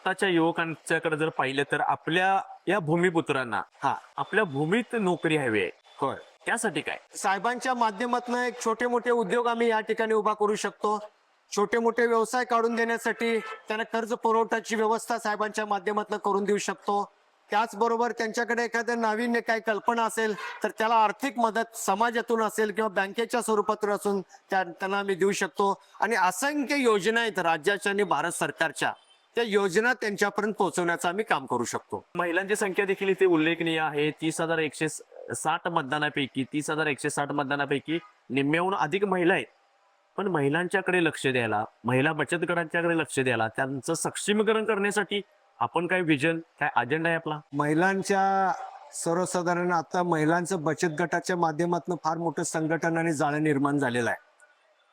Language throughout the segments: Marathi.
आताच्या युवकांच्याकडे जर पाहिलं तर आपल्या या भूमिपुत्रांना हा. आपल्या भूमीत नोकरी हवी आहे. होय. त्यासाठी काय? साहेबांच्या माध्यमातून एक छोटे मोठे उद्योग आम्ही या ठिकाणी उभा करू शकतो. छोटे मोठे व्यवसाय काढून देण्यासाठी त्यांना कर्ज पुरवठ्याची व्यवस्था साहेबांच्या माध्यमातून करून देऊ शकतो. त्याचबरोबर त्यांच्याकडे एखादं नाविन्य काही कल्पना असेल तर त्याला आर्थिक मदत समाजातून असेल किंवा बँकेच्या स्वरूपातून असून त्या त्यांना आम्ही देऊ शकतो. आणि असंख्य योजना आहेत राज्याच्या आणि भारत सरकारच्या. त्या योजना त्यांच्यापर्यंत पोहोचवण्याचं आम्ही काम करू शकतो. महिलांची संख्या देखील इथे उल्लेखनीय आहे. तीस हजार एकशे साठ मतदानापैकी तीस हजार एकशे साठ मतदानापैकी निम्म्याहून अधिक महिला आहेत. पण महिलांच्याकडे लक्ष द्यायला महिला बचत गटांच्याकडे लक्ष द्यायला त्यांचं सक्षमीकरण करण्यासाठी आपण काय विजन काय अजेंडा आहे आपला? महिलांच्या सर्वसाधारण आता महिलांचं बचत गटाच्या माध्यमातून फार मोठं संघटन आणि जाळं निर्माण झालेलं आहे.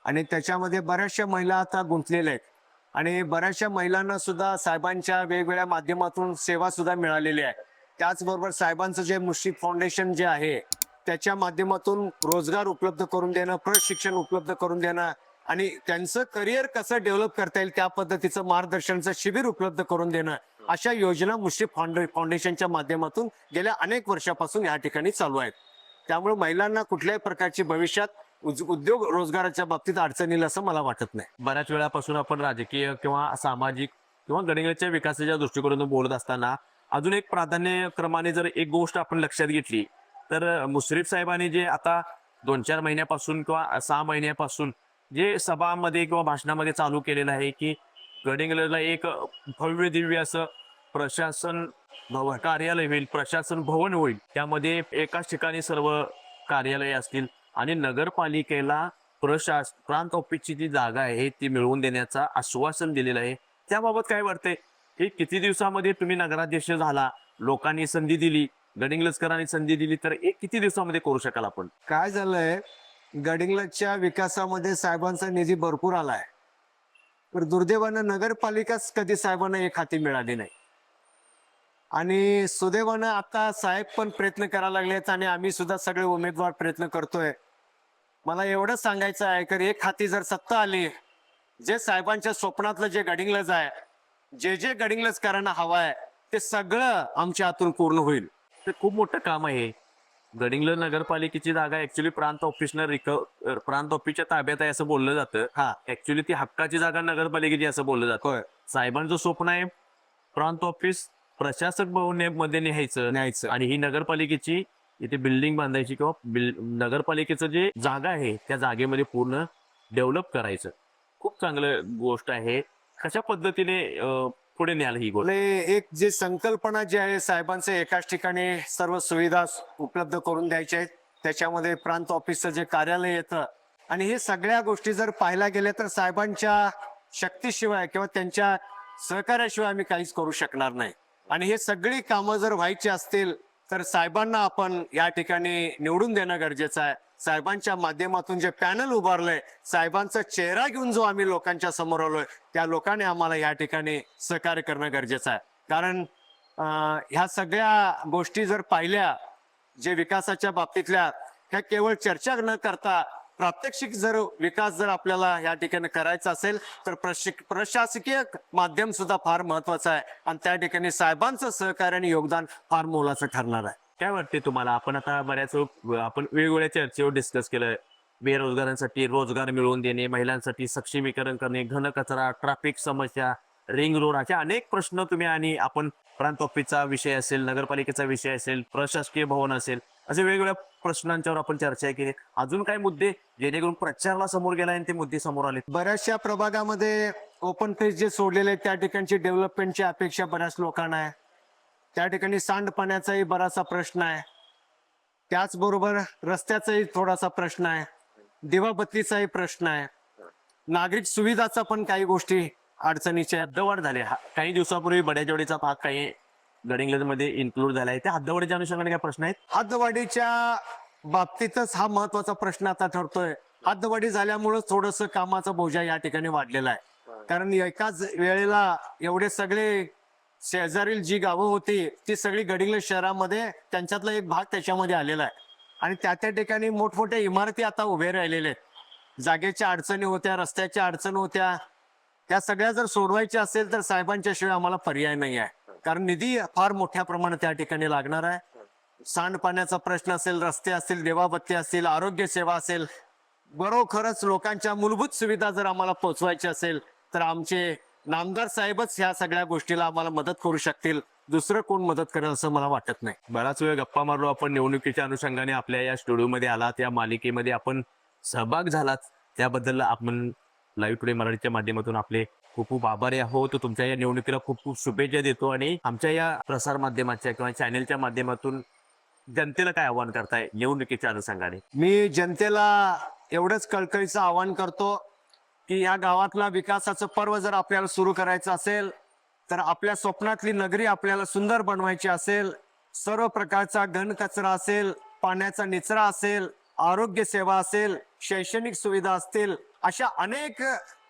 आणि त्याच्यामध्ये बऱ्याचशा महिला आता गुंतलेल्या आहेत. आणि बऱ्याचशा महिलांना सुद्धा साहेबांच्या वेगवेगळ्या माध्यमातून सेवा सुद्धा मिळालेली आहे. त्याचबरोबर साहेबांचं जे मुश्रीफ फाउंडेशन जे आहे त्याच्या माध्यमातून रोजगार उपलब्ध करून देणं प्रशिक्षण उपलब्ध करून देणं आणि त्यांचं करिअर कसं डेव्हलप करता येईल त्या पद्धतीचं मार्गदर्शनचं शिबिर उपलब्ध करून देणं अशा योजना मुश्रीफ फाउंडे फाउंडेशनच्या माध्यमातून गेल्या अनेक वर्षापासून या ठिकाणी चालू आहेत. त्यामुळे महिलांना कुठल्याही प्रकारची भविष्यात उद्योग रोजगाराच्या बाबतीत अडचण येईल असं मला वाटत नाही. बऱ्याच वेळापासून आपण राजकीय किंवा सामाजिक किंवा गणिताच्या विकासाच्या दृष्टिकोनातून बोलत असताना अजून एक प्राधान्य क्रमाने जर एक गोष्ट आपण लक्षात घेतली तर मुश्रीफ साहेबांनी जे आता दोन चार महिन्यापासून किंवा सहा महिन्यापासून जे सभामध्ये किंवा भाषणामध्ये चालू केलेलं आहे की गडिंग्लजला एक भव्य दिव्य असं प्रशासन कार्यालय होईल प्रशासन भवन होईल. त्यामध्ये एकाच ठिकाणी सर्व कार्यालय असतील आणि नगरपालिकेला प्रशास प्रांत ऑफिसची जी जागा आहे ती मिळवून देण्याचा आश्वासन दिलेलं आहे. त्याबाबत काय वाटतंय? की किती दिवसामध्ये तुम्ही नगराध्यक्ष झाला लोकांनी संधी दिली गडिंगलजकरांनी संधी दिली तर एक किती दिवसामध्ये करू शकाल आपण? काय झालंय गडिंगलजच्या विकासामध्ये साहेबांचा निधी भरपूर आलाय. तर दुर्दैवानं नगरपालिकाच कधी साहेबांना एक हाती मिळाली नाही. आणि सुदैवानं आता साहेब पण प्रयत्न करायला लागलेत आणि आम्ही सुद्धा सगळे उमेदवार प्रयत्न करतोय. मला एवढं सांगायचं आहे की एक हाती जर सत्ता आली जे साहेबांच्या स्वप्नातलं जे गडिंग्लज आहे जे जे गडिंग्लजकरांना हवं आहे ते सगळं आमच्या हातून पूर्ण होईल. ते खूप मोठं काम आहे. गडिंग्लज नगरपालिकेची जागा ऍक्च्युली प्रांत ऑफिसनं रिकव प्रांत ऑफिसच्या ताब्यात आहे असं बोललं जातं. हा. ऍक्च्युली ती हक्काची जागा नगरपालिकेची असं बोललं जातं. साहेबांचं स्वप्न आहे प्रांत ऑफिस प्रशासक भवनमध्ये न्यायचं न्यायचं. आणि ही नगरपालिकेची इथे बिल्डिंग बांधायची किंवा बिल नगरपालिकेचं जे जागा आहे त्या जागेमध्ये पूर्ण डेव्हलप करायचं. खूप चांगलं गोष्ट आहे. कशा पद्धतीने पुढे न्याल ही गोष्ट? एक जे संकल्पना जी आहे साहेबांचे एकाच ठिकाणी सर्व सुविधा उपलब्ध करून द्यायच्या आहेत. त्याच्यामध्ये प्रांत ऑफिसचं जे कार्यालय येतं. आणि हे सगळ्या गोष्टी जर पाहायला गेल्या तर साहेबांच्या शक्तीशिवाय किंवा त्यांच्या सहकार्याशिवाय आम्ही काहीच करू शकणार नाही. आणि हे सगळी कामं जर व्हायची असतील तर साहेबांना आपण या ठिकाणी निवडून देणं गरजेचं आहे. साहेबांच्या माध्यमातून जे पॅनल उभारलंय साहेबांचा चेहरा घेऊन जो आम्ही लोकांच्या समोर आलोय त्या लोकांनी आम्हाला या ठिकाणी सहकार्य करणं गरजेचं आहे. कारण ह्या सगळ्या गोष्टी जर पाहिल्या जे विकासाच्या बाबतीतल्या ह्या केवळ चर्चा न करता प्रात्यक्षिक जर विकास जर आपल्याला या ठिकाणी करायचा असेल तर प्रशासकीय माध्यम सुद्धा फार महत्वाचं आहे. आणि त्या ठिकाणी साहेबांचं सहकार्य आणि योगदान फार मोलाचं ठरणार आहे. काय वाटते तुम्हाला? आपण आता बऱ्याच आपण वेगवेगळ्या चर्चेवर डिस्कस केलं. बेरोजगारांसाठी रोजगार मिळवून देणे महिलांसाठी सक्षमीकरण करणे घन कचरा ट्रॅफिक समस्या रिंग रोड असे अनेक प्रश्न तुम्ही आणि आपण प्रांत ऑफिसचा विषय असेल नगरपालिकेचा विषय असेल प्रशासकीय भवन असेल असे वेगवेगळ्या प्रश्नांच्यावर आपण चर्चा केली. अजून काय मुद्दे जेणेकरून प्रचाराला समोर गेला आणि ते मुद्दे समोर आले बऱ्याचशा प्रभागामध्ये ओपन फेस जे सोडलेले आहेत त्या ठिकाणची डेव्हलपमेंटची अपेक्षा बऱ्याच लोकांना आहे. त्या ठिकाणी सांडपाण्याचाही बराचसा प्रश्न आहे. त्याचबरोबर रस्त्याचाही थोडासा प्रश्न आहे. दिवाबत्तीचाही प्रश्न आहे. नागरिक सुविधाचा पण काही गोष्टी अडचणीच्या हद्दवाढ झाले. हा- काही दिवसापूर्वी बड्याजवडीचा भाग काही गडिंग्लजमध्ये इन्क्लूड झाला आहे. त्या हद्दवाढीच्या अनुषंगाने काय प्रश्न आहेत? हद्दवाढीच्या बाबतीतच हा महत्त्वाचा प्रश्न आता ठरतोय. हद्दवाढी झाल्यामुळे थोडस कामाचा बोजा या ठिकाणी वाढलेला आहे. कारण एकाच वेळेला एवढे सगळे शेजारील जी गावं होती ती सगळी गडिंग्लज शहरामध्ये त्यांच्यातला एक भाग त्याच्यामध्ये आलेला आहे. आणि त्या त्या ठिकाणी मोठमोठ्या इमारती आता उभे राहिलेल्या आहेत. जागेच्या अडचणी होत्या रस्त्याच्या अडचणी होत्या त्या सगळ्या जर सोडवायच्या असेल तर साहेबांच्या शिवाय आम्हाला पर्याय नाही आहे. कारण निधी फार मोठ्या प्रमाणात त्या ठिकाणी लागणार आहे. सांडपाण्याचा प्रश्न असेल रस्ते असतील देवाबत्ती असतील आरोग्य सेवा असेल बरोखरच लोकांच्या मूलभूत सुविधा जर आम्हाला पोचवायची असेल तर आमचे नामदार साहेबच ह्या सगळ्या गोष्टीला आम्हाला मदत करू शकतील. दुसरं कोण मदत करेल असं मला वाटत नाही. बराच वेळ गप्पा मारलो आपण. निवडणुकीच्या अनुषंगाने आपल्या या स्टुडिओमध्ये आलात या मालिकेमध्ये आपण सहभाग झालात. त्याबद्दल आपण लाईव्ह टुडे मराठीच्या माध्यमातून आपले खूप खूप आभारी आहोत. तुमच्या या निवडणुकीला खूप खूप शुभेच्छा देतो आणि आमच्या या प्रसार माध्यमाच्या किंवा चॅनेलच्या माध्यमातून जनतेला काय आव्हान करताय निवडणुकीच्या अनुषंगाने? मी जनतेला एवढंच कळकळीचं आवाहन करतो की या गावातला विकासाचं पर्व जर आपल्याला सुरू करायचं असेल तर आपल्या स्वप्नातली नगरी आपल्याला सुंदर बनवायची असेल सर्व प्रकारचा घन कचरा असेल पाण्याचा निचरा असेल आरोग्य सेवा असेल शैक्षणिक सुविधा असतील अशा अनेक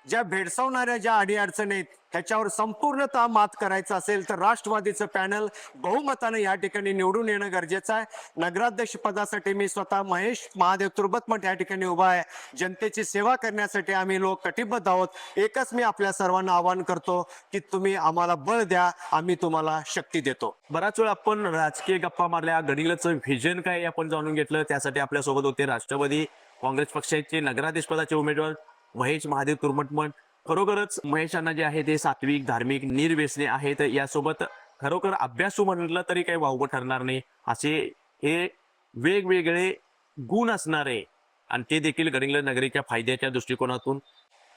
ज्या भेडसावणाऱ्या ज्या अडीअडचणी आहेत ह्याच्यावर संपूर्णतः मात करायचं असेल तर राष्ट्रवादीचं पॅनल बहुमतानं या ठिकाणी निवडून येणं गरजेचं आहे. नगराध्यक्ष पदासाठी मी स्वतः महेश महादेव तुर्बतमठ या ठिकाणी उभा आहे. जनतेची सेवा करण्यासाठी आम्ही लोक कटिबद्ध आहोत. एकच मी आपल्या सर्वांना आवाहन करतो की तुम्ही आम्हाला बळ द्या आम्ही तुम्हाला शक्ती देतो. बराच वेळ आपण राजकीय गप्पा मारल्या गडिंगलचं व्हिजन काय आपण जाणून घेतलं त्यासाठी आपल्यासोबत होते राष्ट्रवादी काँग्रेस पक्षाचे नगराध्यक्ष पदाचे उमेदवार महेश महादेव तुर्मटमठ खरोखरच महेशांना जे आहे ते सात्विक धार्मिक निर्व्यसने आहेत. यासोबत खरोखर अभ्यासू म्हणलं तरी काही वावगं ठरणार नाही. असे हे वेगवेगळे गुण असणारे आणि ते देखील गडिंगल नगरीच्या फायद्याच्या दृष्टिकोनातून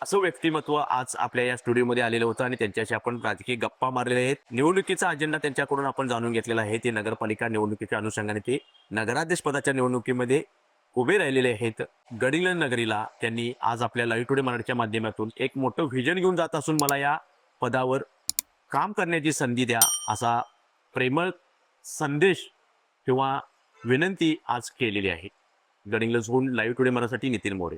असं व्यक्तिमत्व आज आपल्या या स्टुडिओमध्ये आलेलं होतं आणि त्यांच्याशी आपण राजकीय गप्पा मारलेले आहेत. निवडणुकीचा अजेंडा त्यांच्याकडून आपण जाणून घेतलेला आहे. ते नगरपालिका निवडणुकीच्या अनुषंगाने ते नगराध्यक्ष पदाच्या निवडणुकीमध्ये उभे राहिलेले आहेत. गडिंगलन नगरीला त्यांनी आज आपल्या लाईव्ह टुडे मराठीच्या माध्यमातून एक मोठं व्हिजन घेऊन जात असून मला या पदावर काम करण्याची संधी द्या असा प्रेमळ संदेश किंवा विनंती आज केलेली आहे. गडिंग्लजहून लाईव्ह टुडे मराठी नितीन मोरे.